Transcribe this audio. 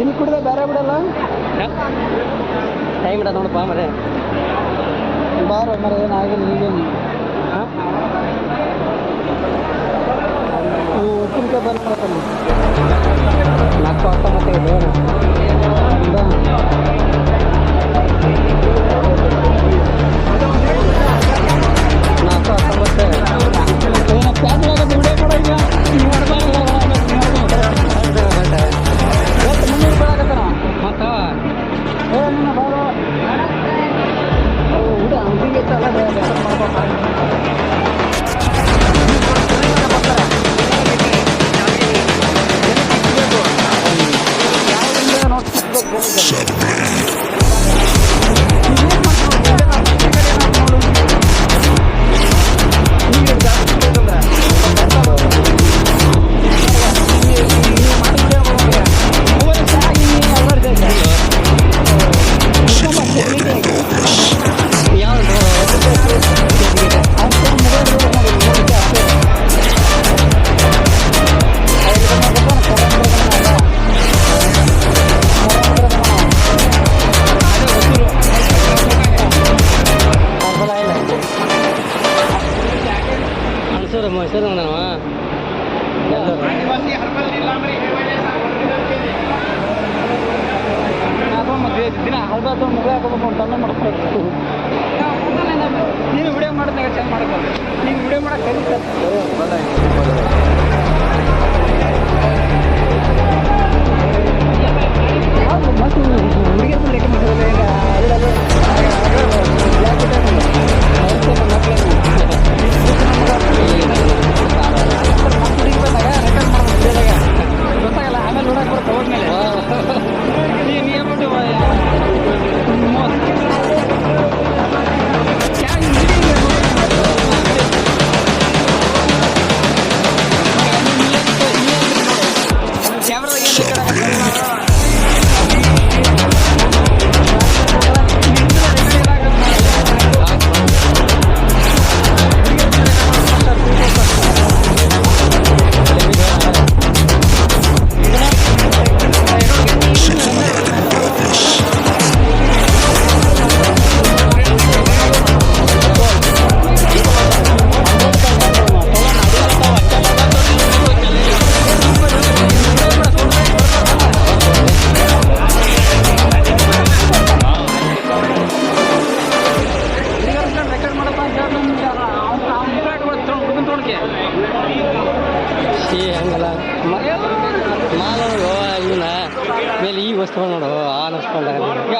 ನಿನ್ ಕುಡ್ದೆ ಬೇರೆ ಬಿಡಲ್ಲ ಟೈಮ್ ಇಡ ನೋಡಪ್ಪ ಮರೆ ಬಾರ ಮರ ಏನಾಗಿಲ್ಲ ಈಗೇನು แมวในสภ ಮೈಸೂರು ಅಂದನವ? ಎಲ್ಲರೂ. ದಿನ ಹಲ್ಬಾತು ಮುಗ ಹಾಕೋಬೇಕು ಅಂತ ಏ ಹಂಗಲ್ಲ. ಮಾಲ್ ಇವನ್ನ ಇವನ ಮೇಲೆ ಈ ವಸ್ತುಗಳು ನೋಡು ಆ ಈಗ